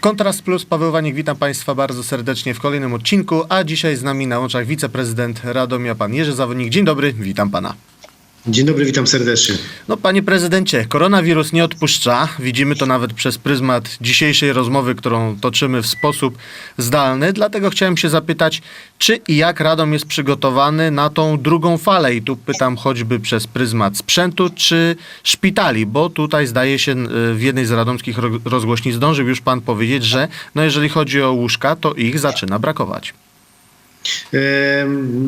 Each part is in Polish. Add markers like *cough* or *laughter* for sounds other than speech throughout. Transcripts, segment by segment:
Kontrast Plus, Paweł Wanik, witam Państwa bardzo serdecznie w kolejnym odcinku, a dzisiaj z nami na łączach wiceprezydent Radomia, pan Jerzy Zawodnik. Dzień dobry, witam Pana. Dzień dobry, witam serdecznie. No panie prezydencie, koronawirus nie odpuszcza. Widzimy to nawet przez pryzmat dzisiejszej rozmowy, którą toczymy w sposób zdalny. Dlatego chciałem się zapytać, czy i jak Radom jest przygotowany na tą drugą falę? I tu pytam choćby przez pryzmat sprzętu czy szpitali, bo tutaj zdaje się y, w jednej z radomskich ro- rozgłośni zdążył już pan powiedzieć, że no jeżeli chodzi o łóżka, to ich zaczyna brakować.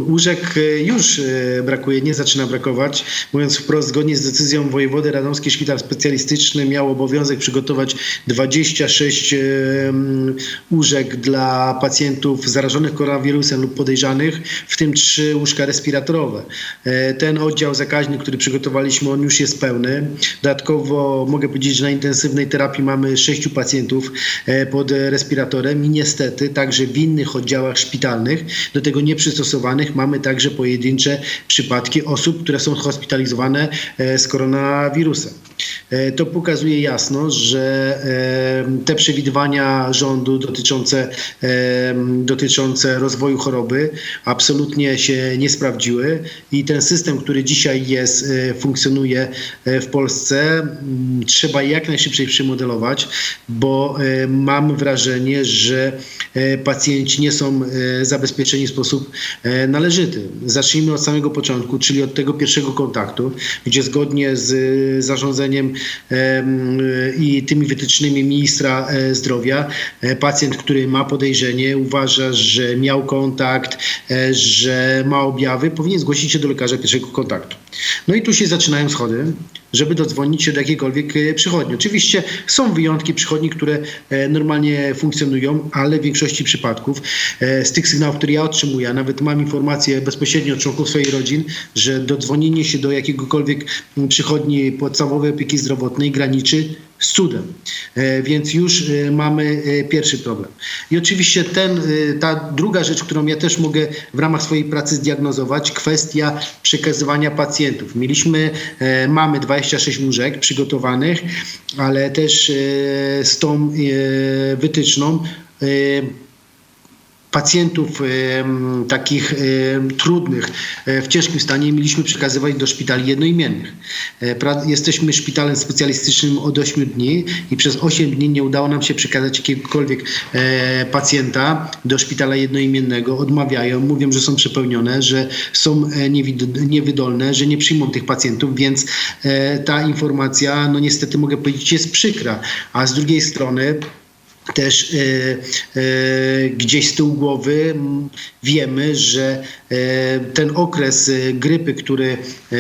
Łóżek e, już e, brakuje, nie zaczyna brakować. Mówiąc wprost, zgodnie z decyzją wojewody Radomski Szpital Specjalistyczny miał obowiązek przygotować 26 em, łóżek dla pacjentów zarażonych koronawirusem lub podejrzanych, w tym 3 łóżka respiratorowe. E, Ten oddział zakaźny, który przygotowaliśmy, on już jest pełny. Dodatkowo mogę powiedzieć, że na intensywnej terapii mamy 6 pacjentów pod respiratorem i niestety także w innych oddziałach szpitalnych do tego nieprzystosowanych mamy także pojedyncze przypadki osób, które są hospitalizowane e, z koronawirusem. E, To pokazuje jasno, że e, te przewidywania rządu dotyczące, e, dotyczące rozwoju choroby absolutnie się nie sprawdziły i ten system, który dzisiaj jest, funkcjonuje w Polsce, m, trzeba jak najszybciej przemodelować, bo mam wrażenie, że pacjenci nie są zabezpieczeni w sposób należyty. Zacznijmy od samego początku, czyli od tego pierwszego kontaktu, gdzie zgodnie z zarządzeniem i tymi wytycznymi ministra e, zdrowia, e, pacjent, który ma podejrzenie, uważa, że miał kontakt, e, że ma objawy, powinien zgłosić się do lekarza pierwszego kontaktu. No i tu się zaczynają schody, żeby dodzwonić się do jakiejkolwiek e, przychodni. Oczywiście są wyjątki przychodni, które e, normalnie funkcjonują, ale w większości przypadków e, z tych sygnałów, które ja otrzymuję, a nawet mam informacje bezpośrednio od członków swoich rodzin, że dodzwonienie się do jakiegokolwiek przychodni podstawowej opieki zdrowotnej graniczy z cudem. E, Więc już e, mamy e, pierwszy problem. I oczywiście ten, ta druga rzecz, którą ja też mogę w ramach swojej pracy zdiagnozować, kwestia przekazywania pacjentów. Mieliśmy, mamy 26 łóżek przygotowanych, ale też z tą wytyczną pacjentów takich trudnych, e, w ciężkim stanie mieliśmy przekazywać do szpitali jednoimiennych. E, Jesteśmy szpitalem specjalistycznym od 8 dni i przez 8 dni nie udało nam się przekazać jakiegokolwiek e, pacjenta do szpitala jednoimiennego. Odmawiają, mówią, że są przepełnione, że są niewydolne, że nie przyjmą tych pacjentów, więc ta informacja, no niestety mogę powiedzieć, jest przykra. A z drugiej strony też e, e, gdzieś z tyłu głowy wiemy, że ten okres e, grypy, który e,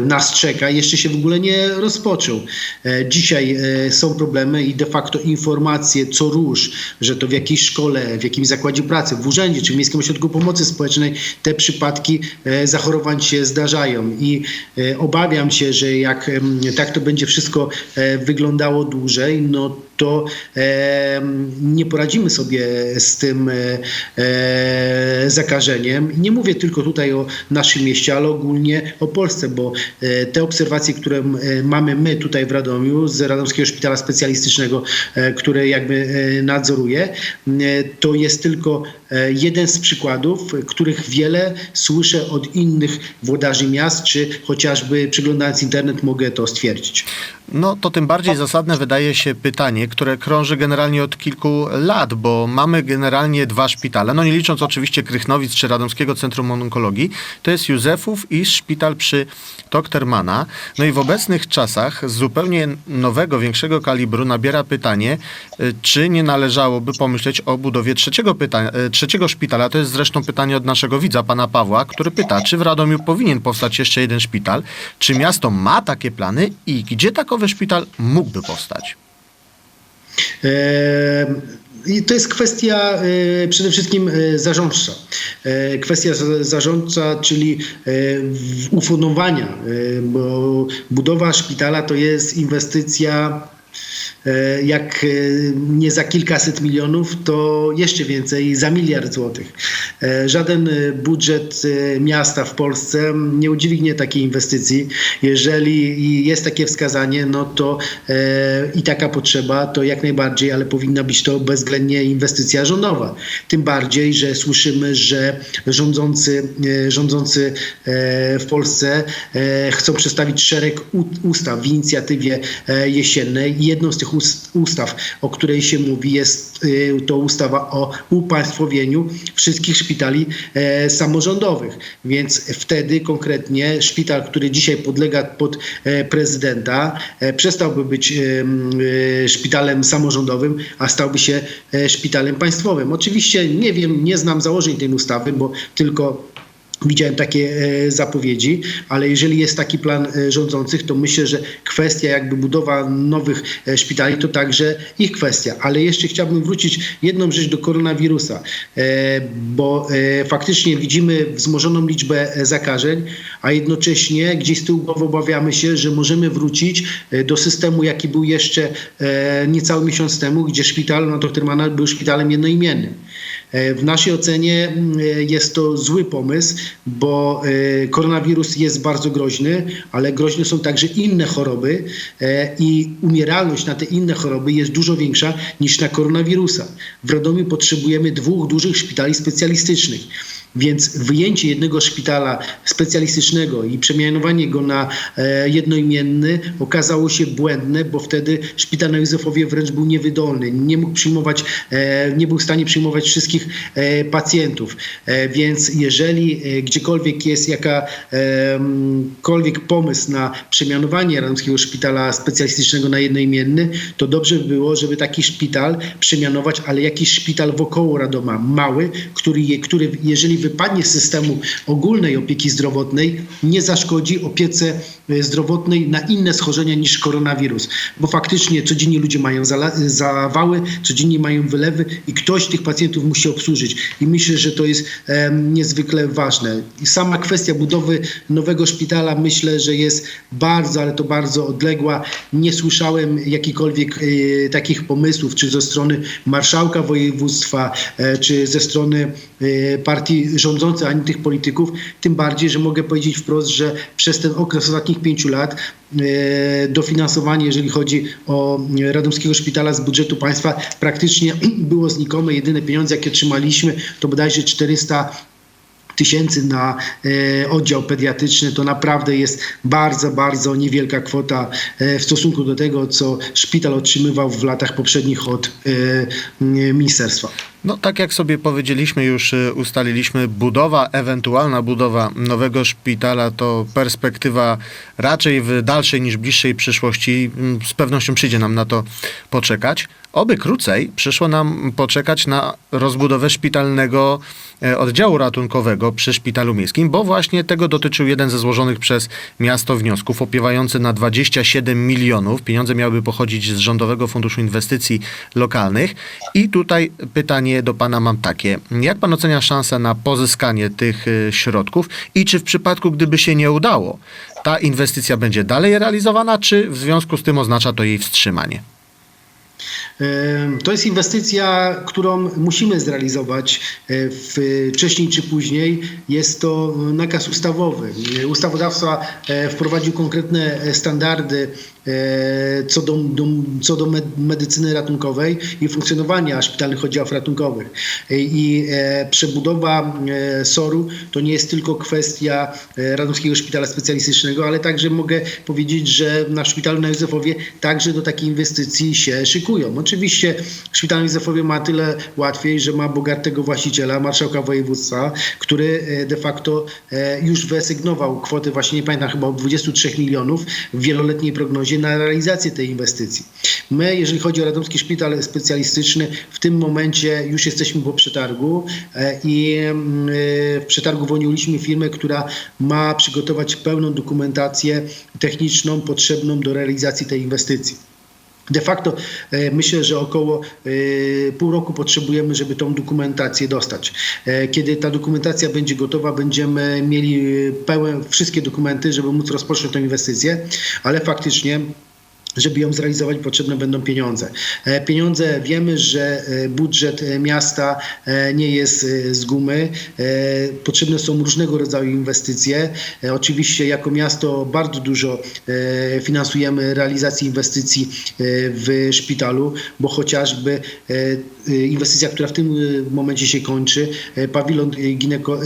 nas czeka, jeszcze się w ogóle nie rozpoczął. E, dzisiaj e, są problemy i de facto informacje co róż, że to w jakiejś szkole, w jakimś zakładzie pracy, w urzędzie czy w Miejskim Ośrodku Pomocy Społecznej te przypadki e, zachorowań się zdarzają i e, obawiam się, że jak tak to będzie wszystko e, wyglądało dłużej, no to e, nie poradzimy sobie z tym e, e, zakażeniem. Nie mówię tylko tutaj o naszym mieście, ale ogólnie o Polsce, bo e, te obserwacje, które e, mamy my tutaj w Radomiu z Radomskiego Szpitala Specjalistycznego, e, które jakby nadzoruje, to jest tylko jeden z przykładów, których wiele słyszę od innych włodarzy miast, czy chociażby przeglądając internet mogę to stwierdzić. No to tym bardziej zasadne wydaje się pytanie, które krąży generalnie od kilku lat, bo mamy generalnie dwa szpitale, no nie licząc oczywiście Krychnowic czy Radomskiego Centrum Onkologii, to jest Józefów i szpital przy Toktermana. No i w obecnych czasach z zupełnie nowego, większego kalibru nabiera pytanie, y, czy nie należałoby pomyśleć o budowie trzeciego, y, trzeciego szpitala. To jest zresztą pytanie od naszego widza, pana Pawła, który pyta, czy w Radomiu powinien powstać jeszcze jeden szpital, czy miasto ma takie plany i gdzie takowy szpital mógłby powstać? E, I to jest kwestia e, przede wszystkim e, zarządcza. E, Kwestia za- zarządcza, czyli ufundowania, bo budowa szpitala to jest inwestycja jak e, nie za kilkaset milionów, to jeszcze więcej, za miliard złotych. E, Żaden e, budżet e, miasta w Polsce nie udźwignie takiej inwestycji. Jeżeli jest takie wskazanie, no to e, i taka potrzeba, to jak najbardziej, ale powinna być to bezwzględnie inwestycja rządowa. Tym bardziej, że słyszymy, że rządzący, e, rządzący e, w Polsce e, chcą przedstawić szereg ustaw w inicjatywie e, jesiennej. Jedną z tych ust- ustaw, o której się mówi, jest e, to ustawa o upaństwowieniu wszystkich szpitali e, samorządowych. Więc wtedy konkretnie szpital, który dzisiaj podlega pod e, prezydenta, e, przestałby być szpitalem samorządowym, a stałby się szpitalem państwowym. Oczywiście nie wiem, nie znam założeń tej ustawy, bo tylko Widziałem takie e, zapowiedzi, ale jeżeli jest taki plan e, rządzących, to myślę, że kwestia jakby budowa nowych e, szpitali to także ich kwestia. Ale jeszcze chciałbym wrócić jedną rzecz do koronawirusa, bo faktycznie widzimy wzmożoną liczbę zakażeń, a jednocześnie gdzieś z tyłu głowy obawiamy się, że możemy wrócić e, do systemu, jaki był jeszcze e, niecały miesiąc temu, gdzie szpital na dr Manal był szpitalem jednoimiennym. E, W naszej ocenie mm, jest to zły pomysł, bo koronawirus jest bardzo groźny, ale groźne są także inne choroby i umieralność na te inne choroby jest dużo większa niż na koronawirusa. W Radomiu potrzebujemy dwóch dużych szpitali specjalistycznych. Więc wyjęcie jednego szpitala specjalistycznego i przemianowanie go na e, jednoimienny okazało się błędne, bo wtedy szpital na Józefowie wręcz był niewydolny. Nie mógł przyjmować, e, nie był w stanie przyjmować wszystkich e, pacjentów. Więc jeżeli gdziekolwiek jest jakakolwiek pomysł na przemianowanie Radomskiego Szpitala Specjalistycznego na jednoimienny, to dobrze by było, żeby taki szpital przemianować, ale jakiś szpital wokoło Radoma, mały, który, który jeżeli wypadnie z systemu ogólnej opieki zdrowotnej, nie zaszkodzi opiece zdrowotnej na inne schorzenia niż koronawirus. Bo faktycznie codziennie ludzie mają zawały, codziennie mają wylewy i ktoś tych pacjentów musi obsłużyć. I myślę, że to jest em, niezwykle ważne. I sama kwestia budowy nowego szpitala myślę, że jest bardzo, ale to bardzo odległa. Nie słyszałem jakichkolwiek e, takich pomysłów, czy ze strony marszałka województwa, e, czy ze strony e, partii rządzącej, ani tych polityków. Tym bardziej, że mogę powiedzieć wprost, że przez ten okres ostatnich pięciu lat e, dofinansowanie, jeżeli chodzi o e, Radomskiego Szpitala z budżetu państwa, praktycznie *clears throat* było znikome. Jedyne pieniądze, jakie otrzymaliśmy, to bodajże 400 tysięcy na e, oddział pediatryczny, to naprawdę jest bardzo, bardzo niewielka kwota w stosunku do tego, co szpital otrzymywał w latach poprzednich od ministerstwa. No tak jak sobie powiedzieliśmy, już y, ustaliliśmy, budowa, ewentualna budowa nowego szpitala to perspektywa raczej w dalszej niż bliższej przyszłości. Mm, Z pewnością przyjdzie nam na to poczekać. Oby krócej przyszło nam poczekać na rozbudowę szpitalnego e, oddziału ratunkowego przy szpitalu miejskim, bo właśnie tego dotyczył jeden ze złożonych przez miasto wniosków, opiewający na 27 milionów. Pieniądze miałyby pochodzić z Rządowego Funduszu Inwestycji Lokalnych. I tutaj pytanie do pana mam takie. Jak pan ocenia szansę na pozyskanie tych e, środków i czy w przypadku, gdyby się nie udało, ta inwestycja będzie dalej realizowana, czy w związku z tym oznacza to jej wstrzymanie? To jest inwestycja, którą musimy zrealizować e, wcześniej czy później. Jest to nakaz ustawowy. Ustawodawca e, wprowadził konkretne standardy e, co do, do, co do med- medycyny ratunkowej i funkcjonowania szpitalnych oddziałów ratunkowych. I e, przebudowa e, SOR-u to nie jest tylko kwestia e, Radomskiego Szpitala Specjalistycznego, ale także mogę powiedzieć, że na szpitalu na Józefowie także do takiej inwestycji się szykują. Oczywiście szpital na Józefowie ma tyle łatwiej, że ma bogatego właściciela, marszałka województwa, który e, de facto e, już wyasygnował kwotę, właśnie nie pamiętam, chyba 23 milionów w wieloletniej prognozie na realizację tej inwestycji. My, jeżeli chodzi o Radomski Szpital Specjalistyczny, w tym momencie już jesteśmy po przetargu e, i mm, e, w przetargu wyłoniliśmy firmę, która ma przygotować pełną dokumentację techniczną potrzebną do realizacji tej inwestycji. De facto e, myślę, że około e, pół roku potrzebujemy, żeby tą dokumentację dostać. E, Kiedy ta dokumentacja będzie gotowa, będziemy mieli pełen, wszystkie dokumenty, żeby móc rozpocząć tę inwestycję, ale faktycznie żeby ją zrealizować, potrzebne będą pieniądze. E, Pieniądze wiemy, że e, budżet e, miasta nie jest z gumy. Potrzebne są różnego rodzaju inwestycje. Oczywiście jako miasto bardzo dużo finansujemy realizacji inwestycji w szpitalu, bo chociażby inwestycja, która w tym momencie się kończy, pawilon gineko,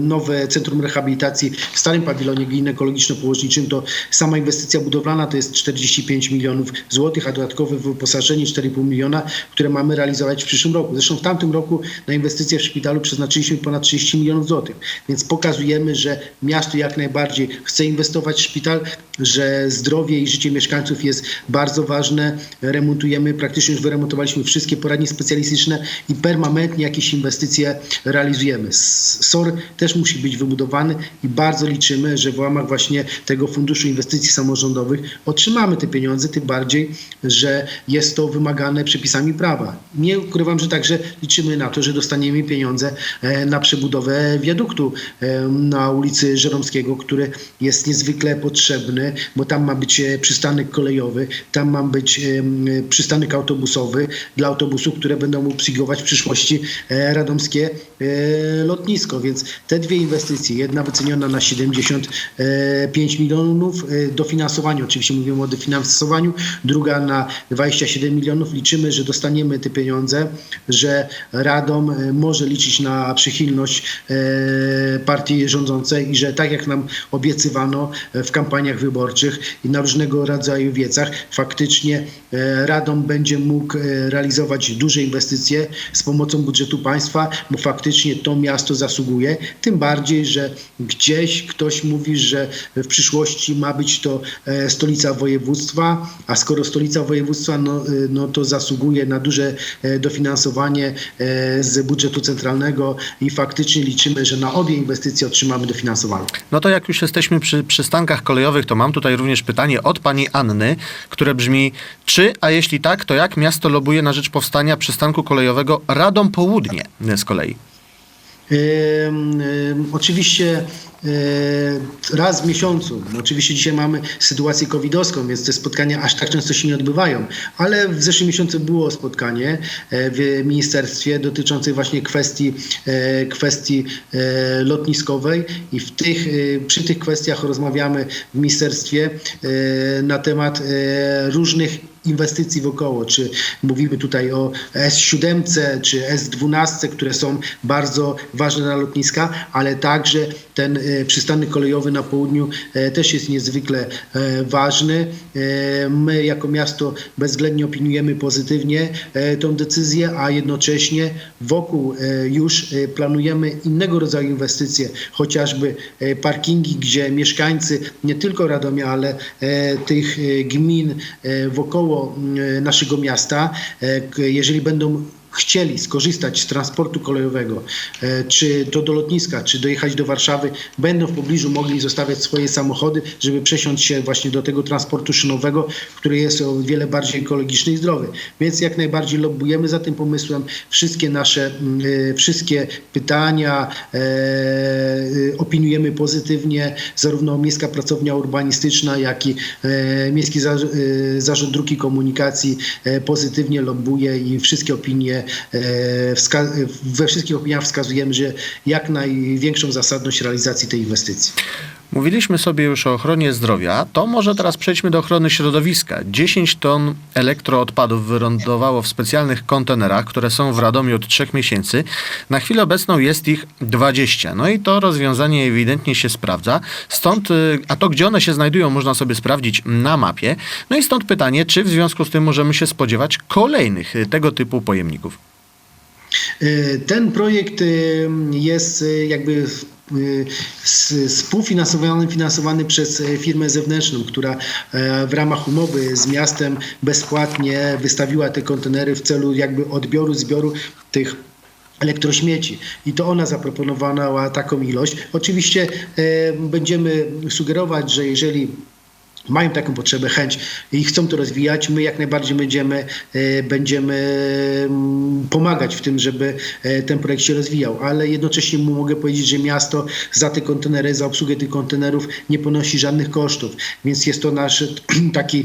nowe centrum rehabilitacji w starym pawilonie ginekologiczno-położniczym, to sama inwestycja budowlana to jest 45 milionów złotych, a dodatkowe wyposażenie 4,5 miliona, które mamy realizować w przyszłym roku. Zresztą w tamtym roku na inwestycje w szpitalu przeznaczyliśmy ponad 30 milionów złotych, więc pokazujemy, że miasto jak najbardziej chce inwestować w szpital, że zdrowie i życie mieszkańców jest bardzo ważne. Remontujemy, praktycznie już wyremontowaliśmy wszystkie poradnie specjalistyczne i permanentnie jakieś inwestycje realizujemy. SOR też musi być wybudowany i bardzo liczymy, że w ramach właśnie tego Funduszu Inwestycji Samorządowych otrzymamy te pieniądze, tym bardziej, że jest to wymagane przepisami prawa. Nie ukrywam, że także liczymy na to, że dostaniemy pieniądze e, na przebudowę wiaduktu e, na ulicy Żeromskiego, który jest niezwykle potrzebny, bo tam ma być e, przystanek kolejowy, tam ma być przystanek autobusowy dla autobusów, które będą obsługiwać w przyszłości radomskie lotnisko. Więc te dwie inwestycje, jedna wyceniona na 75 milionów dofinansowanie, oczywiście mówimy o dofinansowaniu, druga na 27 milionów. Liczymy, że dostaniemy te pieniądze, że Radom e, może liczyć na przychylność e, partii rządzącej i że tak jak nam obiecywano e, w kampaniach wyborczych i na różnego rodzaju wiecach, faktycznie Radom będzie mógł realizować duże inwestycje z pomocą budżetu państwa, bo faktycznie to miasto zasługuje. Tym bardziej, że gdzieś ktoś mówi, że w przyszłości ma być to stolica województwa, a skoro stolica województwa, no, e, no to zasługuje na duże e, dofinansowanie e, z budżetu centralnego i faktycznie liczymy, że na obie inwestycje otrzymamy dofinansowanie. No to jak już jesteśmy przy przystankach kolejowych, to mam tutaj również pytanie od pani Anny, które brzmi, czy, a jeśli tak, to jak miasto lobuje na rzecz powstania przystanku kolejowego Radom Południe z kolei? Oczywiście e, raz w miesiącu, oczywiście dzisiaj mamy sytuację covidowską, więc te spotkania aż tak często się nie odbywają, ale w zeszłym miesiącu było spotkanie e, w ministerstwie dotyczące właśnie kwestii, e, kwestii lotniskowej i w tych, przy tych kwestiach rozmawiamy w ministerstwie na temat różnych inwestycji wokoło, czy mówimy tutaj o S7 czy S12, które są bardzo ważne dla lotniska, ale także ten e, przystanek kolejowy na południu e, też jest niezwykle e, ważny. My jako miasto bezwzględnie opiniujemy pozytywnie tą decyzję, a jednocześnie wokół już planujemy innego rodzaju inwestycje, chociażby parkingi, gdzie mieszkańcy nie tylko Radomia, ale tych gmin wokoło naszego miasta, jeżeli będą chcieli skorzystać z transportu kolejowego, e, czy to do lotniska, czy dojechać do Warszawy, będą w pobliżu mogli zostawiać swoje samochody, żeby przesiąść się właśnie do tego transportu szynowego, który jest o wiele bardziej ekologiczny i zdrowy. Więc jak najbardziej lobbujemy za tym pomysłem. Wszystkie nasze, mm, e, wszystkie pytania e, opiniujemy pozytywnie, zarówno Miejska Pracownia Urbanistyczna, jak i Miejski Za- Zarząd Dróg i Komunikacji pozytywnie lobbuje i wszystkie opinie, we wszystkich opiniach wskazujemy, że jak największą zasadność realizacji tej inwestycji. Mówiliśmy sobie już o ochronie zdrowia, to może teraz przejdźmy do ochrony środowiska. 10 ton elektroodpadów wylądowało w specjalnych kontenerach, które są w Radomiu od 3 miesięcy. Na chwilę obecną jest ich 20. No i to rozwiązanie ewidentnie się sprawdza. Stąd, y, a to gdzie one się znajdują, można sobie sprawdzić na mapie. No i stąd pytanie, czy w związku z tym możemy się spodziewać kolejnych y, tego typu pojemników? E, Ten projekt e, jest e, jakby współfinansowany finansowany przez firmę zewnętrzną, która e, w ramach umowy z miastem bezpłatnie wystawiła te kontenery w celu jakby odbioru, zbioru tych elektrośmieci i to ona zaproponowała taką ilość. Oczywiście e, będziemy sugerować, że jeżeli mają taką potrzebę, chęć i chcą to rozwijać. My jak najbardziej będziemy, e, będziemy mm, pomagać w tym, żeby e, ten projekt się rozwijał, ale jednocześnie mogę powiedzieć, że miasto za te kontenery, za obsługę tych kontenerów nie ponosi żadnych kosztów, więc jest to nasz *clears throat* taki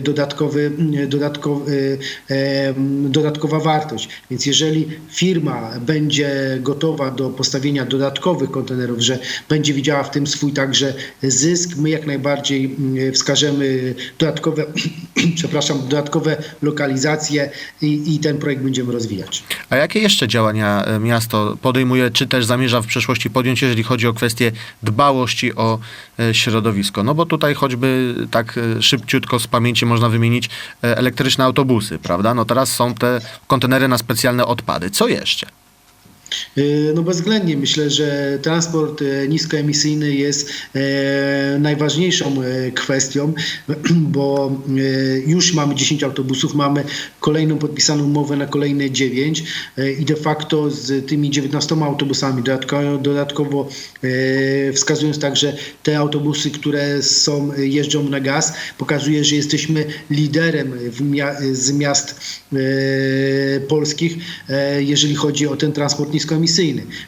dodatkowy, dodatkowy, em, dodatkowa wartość. Więc jeżeli firma będzie gotowa do postawienia dodatkowych kontenerów, że będzie widziała w tym swój także zysk, my jak najbardziej mm, wskażemy dodatkowe, *clears throat* przepraszam, dodatkowe lokalizacje i, i ten projekt będziemy rozwijać. A jakie jeszcze działania e, miasto podejmuje, czy też zamierza w przyszłości podjąć, jeżeli chodzi o kwestię dbałości o e, środowisko? No bo tutaj choćby tak e, szybciutko z pamięci można wymienić elektryczne autobusy, prawda? No teraz są te kontenery na specjalne odpady. Co jeszcze? Y, No bezwzględnie myślę, że transport e, niskoemisyjny jest e, najważniejszą e, kwestią, *clears throat* bo e, już mamy 10 autobusów, mamy kolejną podpisaną umowę na kolejne 9 e, i de facto z tymi 19 autobusami, dodatkowo, dodatkowo e, wskazując także te autobusy, które są, jeżdżą na gaz, pokazuje, że jesteśmy liderem z miast e, polskich, e, jeżeli chodzi o ten transport niskoemisyjny.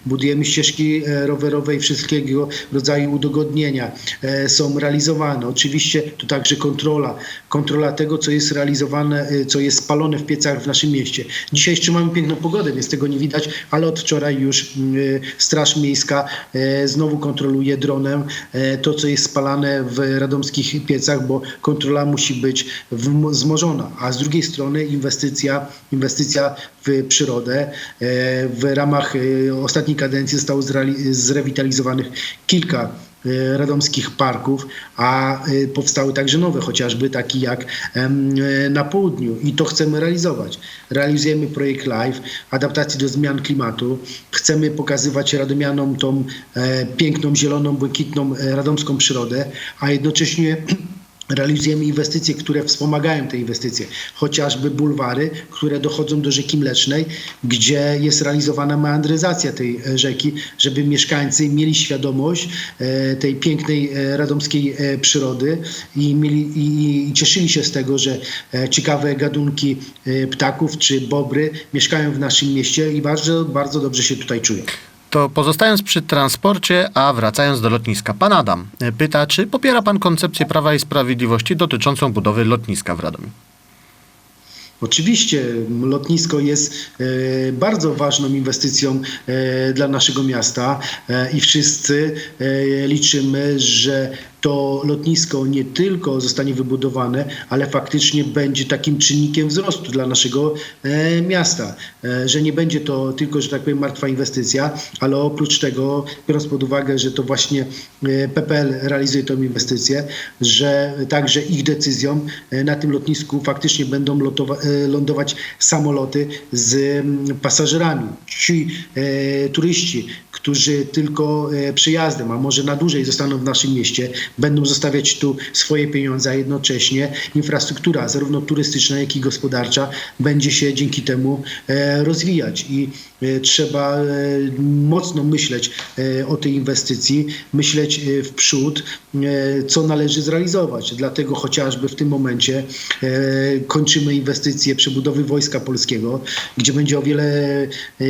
Budujemy ścieżki e, rowerowe i wszystkiego rodzaju udogodnienia e, są realizowane. Oczywiście to także kontrola, kontrola tego, co jest realizowane, e, co jest spalone w piecach w naszym mieście. Dzisiaj jeszcze mamy piękną pogodę, więc tego nie widać, ale od wczoraj już mm, Straż Miejska znowu kontroluje dronem to, co jest spalane w radomskich piecach, bo kontrola musi być wzmożona. A z drugiej strony inwestycja, inwestycja w przyrodę. W ramach e, ostatniej kadencji zostało zrewitalizowanych kilka e, radomskich parków, a e, powstały także nowe, chociażby taki jak e, na południu i to chcemy realizować. Realizujemy projekt LIFE, adaptacji do zmian klimatu. Chcemy pokazywać radomianom tą e, piękną, zieloną, błękitną e, radomską przyrodę, a jednocześnie *clears throat* Realizujemy inwestycje, które wspomagają te inwestycje, chociażby bulwary, które dochodzą do rzeki Mlecznej, gdzie jest realizowana meandryzacja tej e, rzeki, żeby mieszkańcy mieli świadomość e, tej pięknej e, radomskiej przyrody i, mieli, i, cieszyli się z tego, że ciekawe gatunki e, ptaków czy bobry mieszkają w naszym mieście i bardzo, bardzo dobrze się tutaj czują. To pozostając przy transporcie, a wracając do lotniska. Pan Adam pyta, czy popiera pan koncepcję Prawa i Sprawiedliwości dotyczącą budowy lotniska w Radomiu? Oczywiście lotnisko jest e, bardzo ważną inwestycją e, dla naszego miasta e, i wszyscy liczymy, że to lotnisko nie tylko zostanie wybudowane, ale faktycznie będzie takim czynnikiem wzrostu dla naszego e, miasta. E, że nie będzie to tylko, że tak powiem, martwa inwestycja, ale oprócz tego, biorąc pod uwagę, że to właśnie e, PPL realizuje tę inwestycję, że także ich decyzją e, na tym lotnisku faktycznie będą e, lądować samoloty z mm, pasażerami. Ci e, turyści, którzy tylko e, przyjazdem, a może na dłużej zostaną w naszym mieście, będą zostawiać tu swoje pieniądze, a jednocześnie infrastruktura, zarówno turystyczna, jak i gospodarcza, będzie się dzięki temu e, rozwijać. I trzeba e, mocno myśleć e, o tej inwestycji, myśleć e, w przód, e, co należy zrealizować. Dlatego chociażby w tym momencie e, kończymy inwestycje przebudowy Wojska Polskiego, gdzie będzie o wiele e,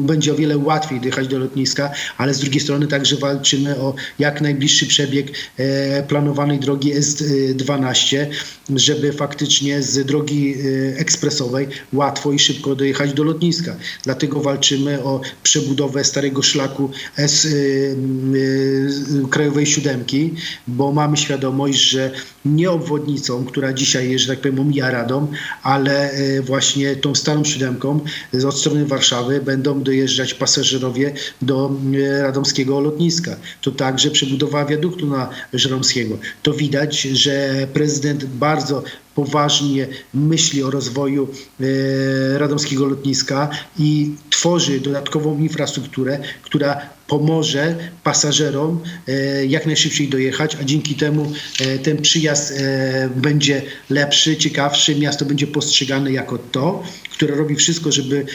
będzie o wiele łatwiej dojechać do lotniska, ale z drugiej strony także walczymy o jak najbliższy przebieg e, planowanej drogi S12, żeby faktycznie z drogi e, ekspresowej łatwo i szybko dojechać do lotniska. Dlatego walczymy o przebudowę starego szlaku S e, e, Krajowej Siódemki, bo mamy świadomość, że nie obwodnicą, która dzisiaj, że tak powiem, omija Radom, ale e, właśnie tą starą siódemką od strony Warszawy będą dojeżdżać pasażerowie do e, radomskiego lotniska. To także przebudowa wiaduktu na Żeromskiego. To widać, że prezydent bardzo poważnie myśli o rozwoju e, radomskiego lotniska i tworzy dodatkową infrastrukturę, która pomoże pasażerom e, jak najszybciej dojechać, a dzięki temu e, ten przyjazd e, będzie lepszy, ciekawszy, miasto będzie postrzegane jako to, które robi wszystko, żeby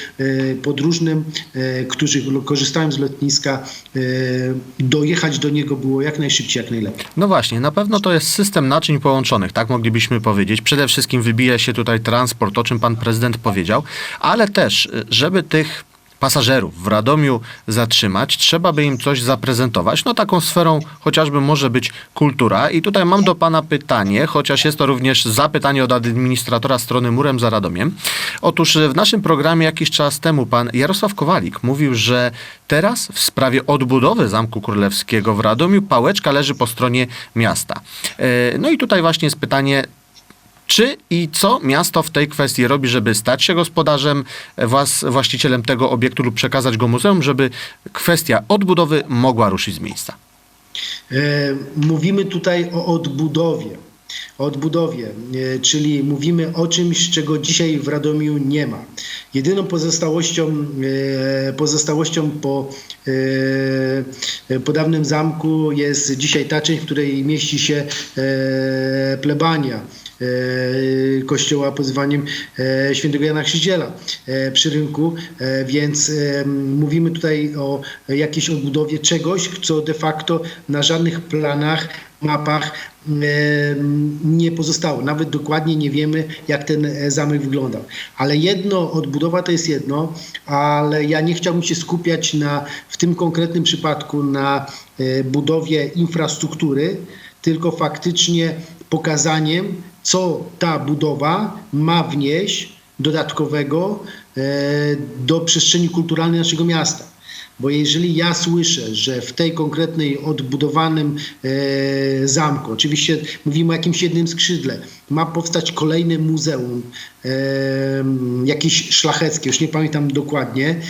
podróżnym, którzy korzystają z lotniska, dojechać do niego było jak najszybciej, jak najlepiej. No właśnie, na pewno to jest system naczyń połączonych, tak moglibyśmy powiedzieć. Przede wszystkim wybija się tutaj transport, o czym pan prezydent powiedział, ale też, żeby tych pasażerów w Radomiu zatrzymać, trzeba by im coś zaprezentować. No taką sferą chociażby może być kultura. I tutaj mam do pana pytanie, chociaż jest to również zapytanie od administratora strony Murem za Radomiem. Otóż y, w naszym programie jakiś czas temu pan Jarosław Kowalik mówił, że teraz w sprawie odbudowy Zamku Królewskiego w Radomiu pałeczka leży po stronie miasta. E, No i tutaj właśnie jest pytanie, czy i co miasto w tej kwestii robi, żeby stać się gospodarzem, e, włas, właścicielem tego obiektu lub przekazać go muzeum, żeby kwestia odbudowy mogła ruszyć z miejsca? E, Mówimy tutaj o odbudowie. O odbudowie, e, czyli mówimy o czymś, czego dzisiaj w Radomiu nie ma. Jedyną pozostałością, pozostałością po, po dawnym zamku jest dzisiaj ta część, w której mieści się plebania kościoła pod zwaniem e, świętego Jana Chrzciciela e, przy rynku, e, więc e, mówimy tutaj o jakiejś odbudowie czegoś, co de facto na żadnych planach, mapach e, nie pozostało. Nawet dokładnie nie wiemy, jak ten e, zamek wyglądał. Ale jedno, odbudowa to jest jedno, ale ja nie chciałbym się skupiać na, w tym konkretnym przypadku na e, budowie infrastruktury, tylko faktycznie pokazaniem, co ta budowa ma wnieść dodatkowego e, do przestrzeni kulturalnej naszego miasta. Bo jeżeli ja słyszę, że w tej konkretnej odbudowanym e, zamku, oczywiście mówimy o jakimś jednym skrzydle, ma powstać kolejne muzeum, e, jakieś szlacheckie, już nie pamiętam dokładnie,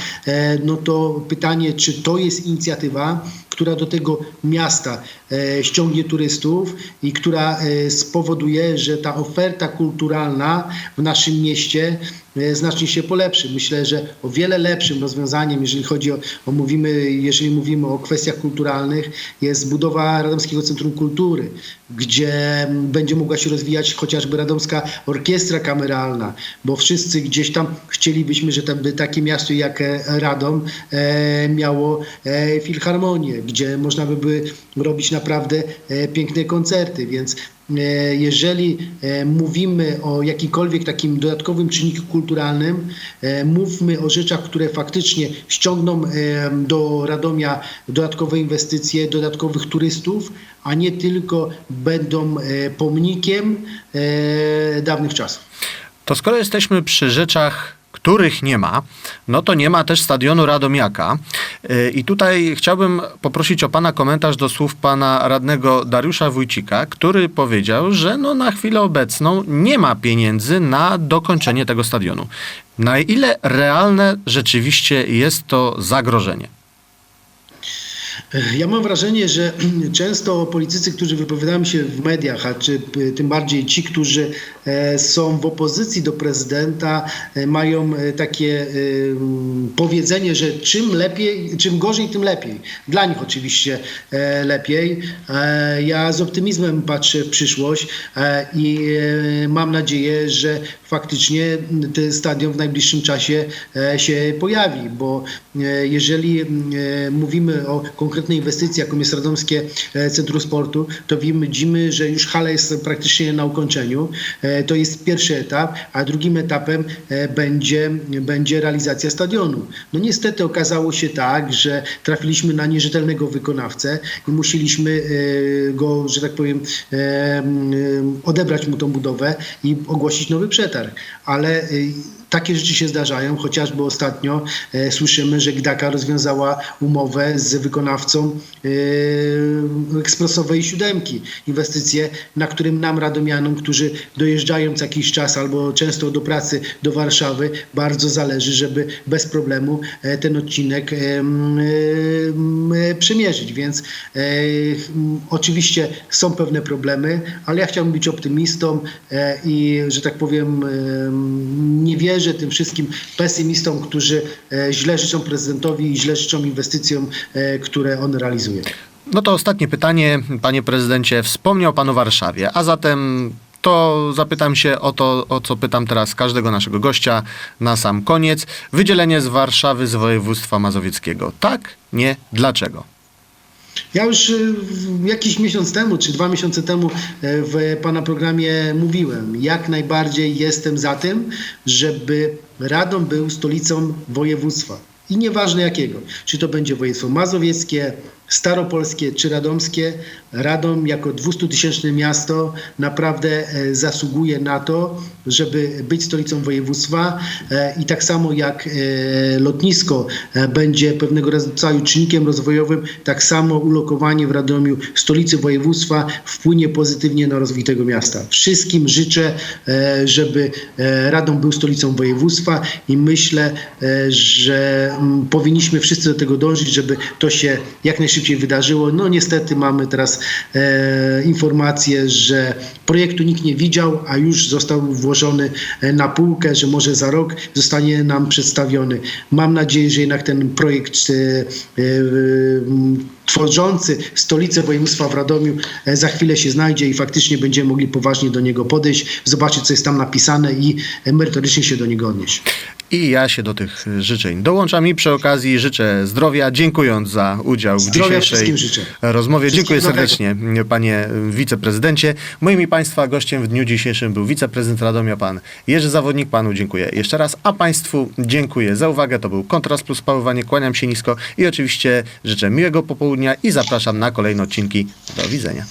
no to pytanie, czy to jest inicjatywa, która do tego miasta e, ściągnie turystów i która e, spowoduje, że ta oferta kulturalna w naszym mieście znacznie się polepszy. Myślę, że o wiele lepszym rozwiązaniem, jeżeli chodzi o, o mówimy, jeżeli mówimy o kwestiach kulturalnych, jest budowa Radomskiego Centrum Kultury, gdzie będzie mogła się rozwijać chociażby Radomska Orkiestra Kameralna, bo wszyscy gdzieś tam chcielibyśmy, że takie miasto jak e, Radom e, miało e, filharmonię, gdzie można by, by robić naprawdę e, piękne koncerty, więc e, jeżeli e, mówimy o jakimkolwiek takim dodatkowym czynniku kulturalnym, e, mówmy o rzeczach, które faktycznie ściągną e, do Radomia dodatkowe inwestycje, dodatkowych turystów, a nie tylko będą e, pomnikiem e, dawnych czasów. To skoro jesteśmy przy rzeczach, których nie ma, no to nie ma też stadionu Radomiaka. Yy, I tutaj chciałbym poprosić o pana komentarz do słów pana radnego Dariusza Wójcika, który powiedział, że no na chwilę obecną nie ma pieniędzy na dokończenie tego stadionu. Na ile realne rzeczywiście jest to zagrożenie? Ja mam wrażenie, że *clears throat* często politycy, którzy wypowiadają się w mediach, a czy tym bardziej ci, którzy e, są w opozycji do prezydenta, e, mają e, takie e, powiedzenie, że czym lepiej, czym gorzej, tym lepiej. Dla nich oczywiście e, lepiej. E, Ja z optymizmem patrzę w przyszłość e, i e, mam nadzieję, że faktycznie ten stadion w najbliższym czasie e, się pojawi, bo e, jeżeli e, mówimy o konkretnej inwestycji, jaką jest Radomskie Centrum Sportu, to widzimy, że już hala jest praktycznie na ukończeniu. To jest pierwszy etap, a drugim etapem będzie, będzie realizacja stadionu. No niestety okazało się tak, że trafiliśmy na nierzetelnego wykonawcę i musieliśmy go, że tak powiem, odebrać mu tą budowę i ogłosić nowy przetarg. Ale e, takie rzeczy się zdarzają, chociażby ostatnio e, słyszymy, że Gdaka rozwiązała umowę z wykonawcą e, ekspresowej siódemki. Inwestycje, na którym nam radomianom, którzy dojeżdżają co jakiś czas albo często do pracy do Warszawy, bardzo zależy, żeby bez problemu e, ten odcinek e, e, przemierzyć, więc oczywiście są pewne problemy, ale ja chciałbym być optymistą e, i, że tak powiem, nie wierzę tym wszystkim pesymistom, którzy e, źle życzą prezydentowi i źle życzą inwestycjom, e, które on realizuje. No to ostatnie pytanie, panie prezydencie. Wspomniał pan o Warszawie, a zatem to zapytam się o to, o co pytam teraz każdego naszego gościa na sam koniec. Wydzielenie z Warszawy z województwa mazowieckiego. Tak? Nie? Dlaczego? Ja już y, jakiś miesiąc temu, czy dwa miesiące temu e, w Pana programie mówiłem, jak najbardziej jestem za tym, żeby Radom był stolicą województwa. I nieważne jakiego, czy to będzie województwo mazowieckie, staropolskie czy radomskie, Radom jako 200-tysięczne miasto naprawdę e, zasługuje na to, żeby być stolicą województwa e, i tak samo jak e, lotnisko będzie pewnego rodzaju czynnikiem rozwojowym, tak samo ulokowanie w Radomiu stolicy województwa wpłynie pozytywnie na rozwój tego miasta. Wszystkim życzę, żeby Radom był stolicą województwa i myślę, że mm, powinniśmy wszyscy do tego dążyć, żeby to się jak najszybciej wydarzyło. No niestety mamy teraz e, informację, że projektu nikt nie widział, a już został włożony e, na półkę, że może za rok zostanie nam przedstawiony. Mam nadzieję, że jednak ten projekt e, e, tworzący stolicę województwa w Radomiu e, za chwilę się znajdzie i faktycznie będziemy mogli poważnie do niego podejść, zobaczyć co jest tam napisane i e, merytorycznie się do niego odnieść. I ja się do tych życzeń dołączam i przy okazji życzę zdrowia, dziękując za udział w dzisiejszej rozmowie. Dziękuję serdecznie, panie wiceprezydencie. Moim i państwa gościem w dniu dzisiejszym był wiceprezydent Radomia, pan Jerzy Zawodnik. Panu dziękuję jeszcze raz, a państwu dziękuję za uwagę. To był Kontrast plus Paływanie. Kłaniam się nisko i oczywiście życzę miłego popołudnia i zapraszam na kolejne odcinki. Do widzenia.